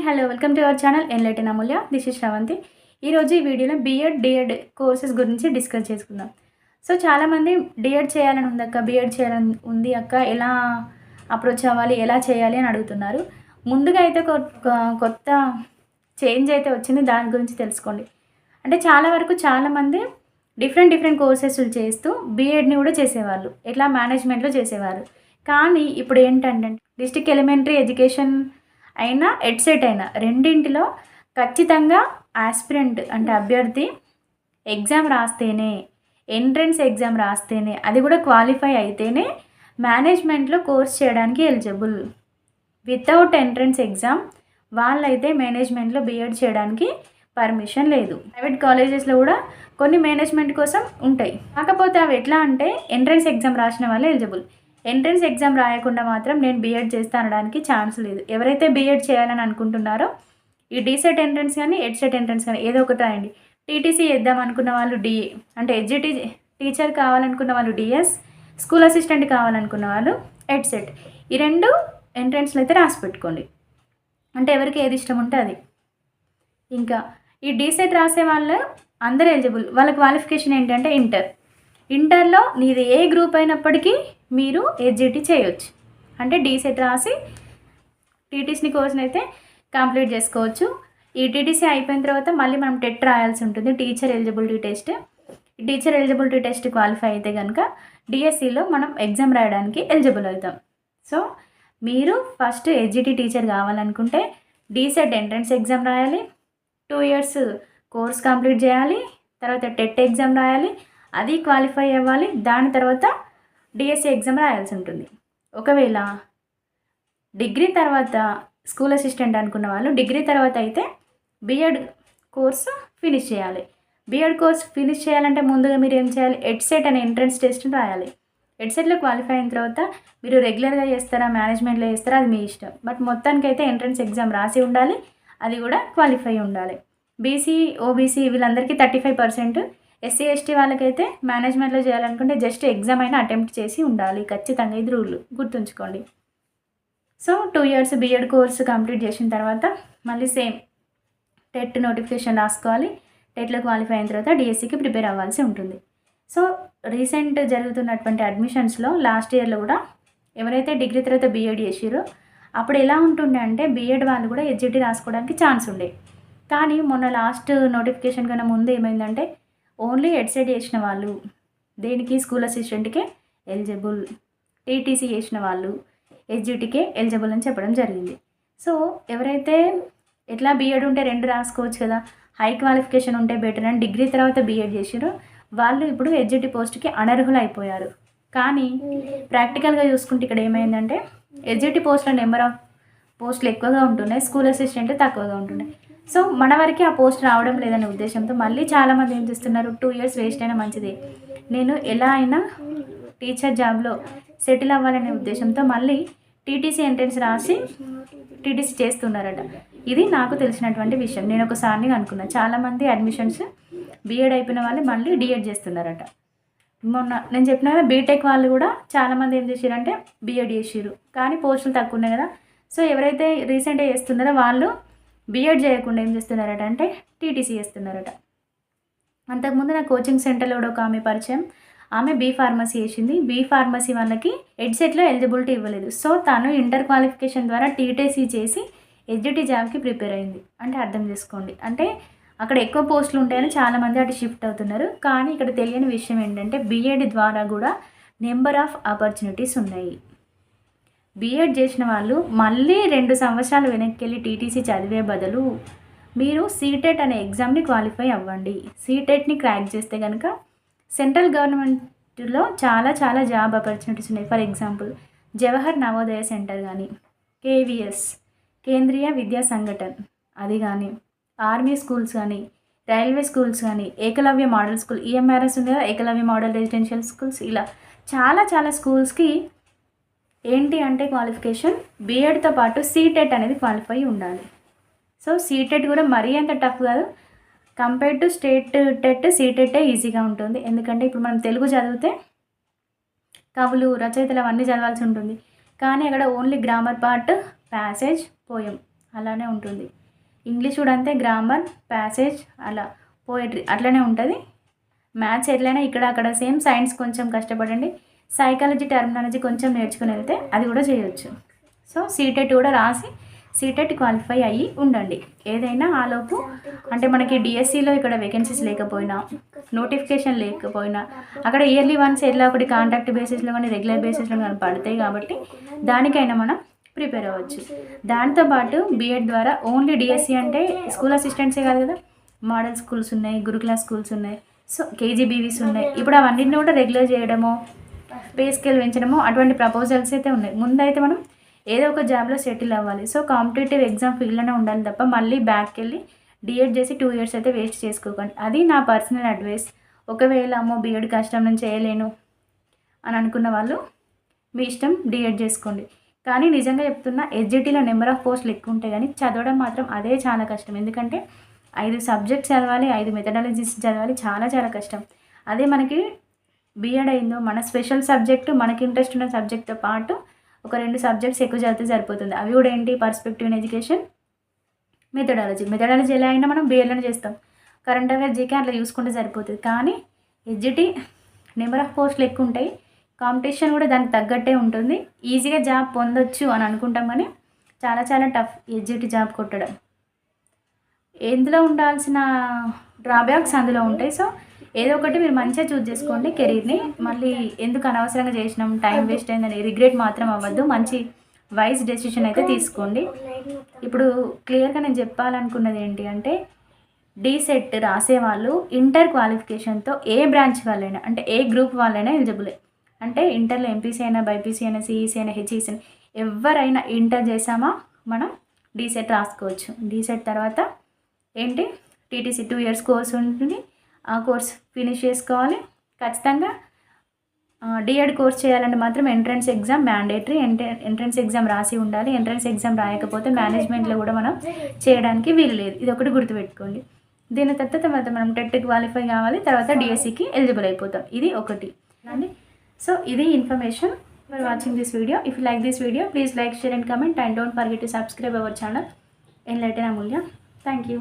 Hello welcome to our channel. Enlighten Amulya. This is Sravanthi ఈరోజు ఈ వీడియోలో B Ed D Ed courses గురించి discuss చేసుకుందాం. So చాలామంది డిఎడ్ చేయాలని ఉంది అక్క బీఎడ్ చేయాలని ఉంది అక్క ఎలా అప్రోచ్ అవ్వాలి ఎలా చేయాలి అని అడుగుతున్నారు. ముందుగా అయితే కొ- కొత్త చేంజ్ అయితే వచ్చింది దాని గురించి తెలుసుకోండి. అంటే చాలా వరకు చాలామంది డిఫరెంట్ డిఫరెంట్ కోర్సెస్లు చేస్తూ బీఎడ్ని కూడా చేసేవాళ్ళు. ఎట్లా మేనేజ్మెంట్లో చేసేవారు. కానీ ఇప్పుడు ఏంటంటే డిస్టిక్ ఎలిమెంటరీ ఎడ్యుకేషన్ అయినా ఎడ్సెట్ అయినా. రెండింటిలో ఖచ్చితంగా ఆస్పిరెంట్ అంటే అభ్యర్థి ఎగ్జామ్ రాస్తేనే ఎంట్రన్స్ ఎగ్జామ్ రాస్తేనే అది కూడా క్వాలిఫై అయితేనే మేనేజ్మెంట్లో కోర్స్ చేయడానికి ఎలిజిబుల్. వితౌట్ ఎంట్రన్స్ ఎగ్జామ్ వాళ్ళైతే మేనేజ్మెంట్లో బీఎడ్ చేయడానికి పర్మిషన్ లేదు. ప్రైవేట్ కాలేజెస్లో కూడా కొన్ని మేనేజ్మెంట్ కోసం ఉంటాయి. కాకపోతే అవి ఎట్లా అంటే ఎంట్రన్స్ ఎగ్జామ్ రాసిన వాళ్ళే ఎలిజిబుల్. ఎంట్రన్స్ ఎగ్జామ్ రాయకుండా మాత్రం నేను బీఎడ్ చేస్తా అనడానికి ఛాన్స్ లేదు. ఎవరైతే బీఎడ్ చేయాలని అనుకుంటున్నారో ఈ డీసెట్ ఎంట్రన్స్ కానీ ఎడ్సెట్ ఎంట్రన్స్ కానీ ఏదో ఒకటి రాయండి. టీటీసీ చేద్దాం అనుకున్న వాళ్ళు డిఏ అంటే ఎడ్జిటీ టీచర్ కావాలనుకున్న వాళ్ళు డిఎస్ స్కూల్ అసిస్టెంట్ కావాలనుకున్న వాళ్ళు ఎడ్సెట్ ఈ రెండు ఎంట్రన్స్లు అయితే రాసి పెట్టుకోండి. అంటే ఎవరికి ఏది ఇష్టం ఉంటే అది. ఇంకా ఈ డీసెట్ రాసే వాళ్ళు అందరూ ఎలిజిబుల్ వాళ్ళ క్వాలిఫికేషన్ ఏంటంటే ఇంటర్ ఇంటర్లో నీది ఏ గ్రూప్ అయినప్పటికీ మీరు ఎడ్జిటీ చేయొచ్చు. అంటే డీసెట్ రాసి టీటీసీని కోర్స్ని అయితే కంప్లీట్ చేసుకోవచ్చు. ఈ టీటీసీ అయిపోయిన తర్వాత మళ్ళీ మనం టెట్ రాయాల్సి ఉంటుంది. Teacher eligibility test. Teacher eligibility test qualify అయితే కనుక డిఎస్సిలో మనం ఎగ్జామ్ రాయడానికి ఎలిజిబుల్ అవుతాం. సో మీరు ఫస్ట్ ఎడ్జిటీ టీచర్ కావాలనుకుంటే డీసెట్ ఎంట్రన్స్ ఎగ్జామ్ రాయాలి. టూ ఇయర్స్ కోర్స్ కంప్లీట్ చేయాలి. తర్వాత టెట్ ఎగ్జామ్ రాయాలి. అది క్వాలిఫై అవ్వాలి. దాని తర్వాత డిఎస్సి ఎగ్జామ్ రాయాల్సి ఉంటుంది. ఒకవేళ డిగ్రీ తర్వాత స్కూల్ అసిస్టెంట్ అనుకున్న వాళ్ళు డిగ్రీ తర్వాత అయితే బిఎడ్ కోర్సు ఫినిష్ చేయాలి. బిఎడ్ కోర్స్ ఫినిష్ చేయాలంటే ముందుగా మీరు ఏం చేయాలి? ఎడ్సెట్ అనే ఎంట్రన్స్ టెస్ట్ రాయాలి. ఎడ్సెట్లో క్వాలిఫై అయిన తర్వాత మీరు రెగ్యులర్గా చేస్తారా? మేనేజ్మెంట్లో చేస్తారా? అది మీ ఇష్టం. బట్ మొత్తానికైతే ఎంట్రన్స్ ఎగ్జామ్ రాసి ఉండాలి. అది కూడా క్వాలిఫై ఉండాలి. బీసీ ఓబీసీ వీళ్ళందరికీ thirty five percent SC ST వాళ్ళకైతే మేనేజ్మెంట్లో చేయాలనుకుంటే జస్ట్ ఎగ్జామ్ అయినా అటెంప్ట్ చేసి ఉండాలి. ఖచ్చితంగా ఇది రూల్ గుర్తుంచుకోండి. So two years B Ed course complete చేసిన తర్వాత మళ్ళీ సేమ్ టెట్ నోటిఫికేషన్ రాసుకోవాలి. టెట్లో క్వాలిఫై అయిన తర్వాత డిఎస్సికి ప్రిపేర్ అవ్వాల్సి ఉంటుంది. సో రీసెంట్ జరుగుతున్నటువంటి అడ్మిషన్స్లో లాస్ట్ ఇయర్లో కూడా ఎవరైతే డిగ్రీ తర్వాత బీఎడ్ చేసిరో అప్పుడు ఎలా ఉంటుండే అంటే బీఎడ్ వాళ్ళు కూడా హెచ్జిటి రాసుకోవడానికి ఛాన్స్ ఉండే. కానీ మొన్న లాస్ట్ నోటిఫికేషన్ కన్నా ముందు ఏమైందంటే ఓన్లీ ఎడ్సెట్ చేసిన వాళ్ళు దేనికి? స్కూల్ అసిస్టెంట్కే ఎలిజిబుల్ టీటీసీ చేసిన వాళ్ళు ఎస్జిటికే ఎలిజిబుల్ అని చెప్పడం జరిగింది. సో ఎవరైతే ఎట్లా బీఎడ్ ఉంటే రెండు రాసుకోవచ్చు కదా హై క్వాలిఫికేషన్ ఉంటే బెటర్ అని డిగ్రీ తర్వాత బీఎడ్ చేసారు వాళ్ళు ఇప్పుడు ఎస్జిటి పోస్ట్కి అనర్హులు అయిపోయారు కానీ ప్రాక్టికల్గా చూసుకుంటే ఇక్కడ ఏమైందంటే ఎస్జిటి పోస్ట్లో నెంబర్ ఆఫ్ పోస్టులు ఎక్కువగా ఉంటున్నాయి స్కూల్ అసిస్టెంట్ తక్కువగా ఉంటున్నాయి. సో మన వరకే ఆ పోస్ట్ రావడం లేదనే ఉద్దేశంతో మళ్ళీ చాలామంది ఏం చేస్తున్నారు? టూ ఇయర్స్ వేస్ట్ అయినా మంచిది. నేను ఎలా అయినా టీచర్ జాబ్లో సెటిల్ అవ్వాలనే ఉద్దేశంతో మళ్ళీ టీటీసీ ఎంట్రన్స్ రాసి టీటీసీ చేస్తున్నారట. ఇది నాకు తెలిసినటువంటి విషయం. నేను ఒకసారిని అనుకున్నా. చాలామంది అడ్మిషన్స్ బీఎడ్ అయిపోయిన వాళ్ళు మళ్ళీ డిఎడ్ చేస్తున్నారట. మొన్న నేను చెప్పిన కదా బీటెక్ వాళ్ళు కూడా చాలామంది ఏం చేసారంటే బీఎడ్ చేసారు కానీ పోస్టులు తక్కువ ఉన్నాయి కదా. సో ఎవరైతే రీసెంట్గా చేస్తున్నారో వాళ్ళు బీఎడ్ చేయకుండా ఏం చేస్తున్నారట అంటే టీటీసీ చేస్తున్నారట. అంతకుముందు నా కోచింగ్ సెంటర్లో కూడా ఒక ఆమె పరిచయం. ఆమె బీ ఫార్మసీ చేసింది. బీ ఫార్మసీ వాళ్ళకి ఎడ్సెట్లో ఎలిజిబిలిటీ ఇవ్వలేదు. సో తను ఇంటర్ క్వాలిఫికేషన్ ద్వారా టీటీసీ చేసి ఎడ్జిటీ జాబ్కి ప్రిపేర్ అయింది. అంటే అర్థం చేసుకోండి. అంటే అక్కడ ఎక్కువ పోస్టులు ఉంటాయని చాలామంది అటు షిఫ్ట్ అవుతున్నారు. కానీ ఇక్కడ తెలియని విషయం ఏంటంటే బీఎడ్ ద్వారా కూడా నెంబర్ ఆఫ్ ఆపర్చునిటీస్ ఉన్నాయి. బీఎడ్ చేసిన వాళ్ళు మళ్ళీ రెండు సంవత్సరాలు వెనక్కి వెళ్ళి టీటీసీ చదివే బదులు మీరు సీటెట్ అనే ఎగ్జామ్ని క్వాలిఫై అవ్వండి. సీటెట్ని క్రాక్ చేస్తే కనుక సెంట్రల్ గవర్నమెంట్లో చాలా చాలా జాబ్ ఆపర్చునిటీస్ ఉన్నాయి. For example Jawahar Navodaya centre కానీ కేవీఎస్ కేంద్రీయ విద్యా సంఘటన్ అది కానీ ఆర్మీ స్కూల్స్ కానీ రైల్వే స్కూల్స్ కానీ ఏకలవ్య మోడల్ స్కూల్ ఈఎంఆర్ఎస్ ఉంది కదా ఏకలవ్య మోడల్ రెసిడెన్షియల్ స్కూల్స్ ఇలా చాలా చాలా స్కూల్స్కి ఏంటి అంటే క్వాలిఫికేషన్ బీఎడ్తో పాటు సీటెట్ అనేది క్వాలిఫై ఉండాలి. సో సీటెట్ కూడా మరీ అంత టఫ్ కాదు. కంపేర్ టు స్టేట్ టెట్ సీటెట్టే ఈజీగా ఉంటుంది. ఎందుకంటే ఇప్పుడు మనం తెలుగు చదివితే కవులు రచయితలు అవన్నీ చదవాల్సి ఉంటుంది. కానీ అక్కడ only grammar part passage poem అలానే ఉంటుంది. ఇంగ్లీష్ కూడా అంతే గ్రామర్ ప్యాసేజ్ అలా పోయిటరీ అట్లనే ఉంటుంది. మ్యాథ్స్ ఎట్లయినా ఇక్కడ అక్కడ సేమ్ సైన్స్ కొంచెం కష్టపడండి. సైకాలజీ టర్మినాలజీ కొంచెం నేర్చుకుని వెళ్తే అది కూడా చేయొచ్చు. సో సీటెట్ కూడా రాసి సీటెట్ క్వాలిఫై అయ్యి ఉండండి. ఏదైనా ఆలోపు అంటే మనకి డిఎస్సిలో ఇక్కడ వేకెన్సీస్ లేకపోయినా నోటిఫికేషన్ లేకపోయినా అక్కడ ఇయర్లీ వన్స్ ఎట్లా ఒకటి కాంటాక్ట్ బేసిస్లో కానీ రెగ్యులర్ బేసిస్లో కానీ పడతాయి కాబట్టి దానికైనా మనం ప్రిపేర్ అవ్వచ్చు. దాంతోపాటు బీఎడ్ ద్వారా ఓన్లీ డిఎస్సి అంటే స్కూల్ అసిస్టెంట్సే కాదు కదా? మోడల్ స్కూల్స్ ఉన్నాయి గురుకుల స్కూల్స్ ఉన్నాయి సో కేజీబీవీస్ ఉన్నాయి. ఇప్పుడు అవన్నింటిని కూడా రెగ్యులర్ చేయడమో పే స్కేల్ పెంచడము అటువంటి ప్రపోజల్స్ అయితే ఉన్నాయి. ముందైతే మనం ఏదో ఒక జాబ్లో సెటిల్ అవ్వాలి. సో కాంపిటేటివ్ ఎగ్జామ్ ఫీల్డ్లోనే ఉండాలి తప్ప మళ్ళీ బ్యాక్కి వెళ్ళి డిఎడ్ చేసి టూ ఇయర్స్ అయితే వేస్ట్ చేసుకోకండి. అది నా పర్సనల్ అడ్వైస్ ఒకవేళ అమ్మో బీఎడ్ కష్టం నేను చేయలేను అని అనుకున్న వాళ్ళు మీ ఇష్టం డిఎడ్ చేసుకోండి. కానీ నిజంగా చెప్తున్నా ఎస్జిటీలో నెంబర్ ఆఫ్ పోస్టులు ఎక్కువ ఉంటాయి కానీ చదవడం మాత్రం అదే చాలా కష్టం. ఎందుకంటే ఐదు సబ్జెక్ట్స్ చదవాలి ఐదు మెథడాలజీస్ చదవాలి చాలా చాలా కష్టం. అదే మనకి బీఎడ్ అయిందో మన స్పెషల్ సబ్జెక్టు మనకి ఇంట్రెస్ట్ ఉన్న సబ్జెక్ట్తో పాటు ఒక రెండు సబ్జెక్ట్స్ ఎక్కువ చదివితే సరిపోతుంది. అవి కూడా ఏంటి? Perspective in education methodology methodology ఎలా అయినా మనం బీఎడ్లోనే చేస్తాం. కరెంట్ అఫేర్ జీకే అట్లా చూసుకుంటే సరిపోతుంది. కానీ ఎడ్జిటీ నెంబర్ ఆఫ్ పోస్టులు ఎక్కువ ఉంటాయి. కాంపిటీషన్ కూడా దానికి తగ్గట్టే ఉంటుంది. ఈజీగా జాబ్ పొందొచ్చు అని అనుకుంటాం కానీ చాలా చాలా టఫ్ ఎడ్జిటీ జాబ్ కొట్టడం. ఎందులో ఉండాల్సిన డ్రాబ్యాక్స్ అందులో ఉంటాయి. సో ఏదో ఒకటి మీరు మంచిగా చూస్ చేసుకోండి కెరీర్ని. మళ్ళీ ఎందుకు అనవసరంగా చేసినాం? టైం వేస్ట్ అయిందని రిగ్రెట్ మాత్రం అవ్వద్దు. మంచి వైజ్ డెసిషన్ అయితే తీసుకోండి. ఇప్పుడు క్లియర్గా నేను చెప్పాలనుకున్నది ఏంటి అంటే డీసెట్ రాసేవాళ్ళు ఇంటర్ క్వాలిఫికేషన్తో ఏ బ్రాంచ్ వాళ్ళైనా అంటే ఏ గ్రూప్ వాళ్ళైనా ఎలిజిబులే. అంటే ఇంటర్లో ఎంపీసీ అయినా బైపీసీ అయినా సిఈసీ అయినా హెచ్ఈసీ అయినా ఎవరైనా ఇంటర్ చేసామా? మనం డీసెట్ రాసుకోవచ్చు. డీసెట్ తర్వాత ఏంటి? టీటీసీ టూ ఇయర్స్ కోర్స్ ఉంటుంది. కోర్స్ ఫినిష్ చేసుకోవాలి. ఖచ్చితంగా డిఎడ్ కోర్స్ చేయాలంటే మాత్రం entrance exam mandatory entrance exam రాసి ఉండాలి. ఎంట్రన్స్ ఎగ్జామ్ రాయకపోతే మేనేజ్మెంట్లో కూడా మనం చేయడానికి వీలు లేదు. ఇది ఒకటి గుర్తుపెట్టుకోండి. దీని తర్వాత తర్వాత మనం టెట్ క్వాలిఫై కావాలి తర్వాత డిఎస్సికి ఎలిజిబుల్ అయిపోతాం. ఇది ఒకటి. అండి సో ఇది information for watching this video. If like this video please like share and comment. And don't forget to subscribe our channel. Enlighten Amulya thank you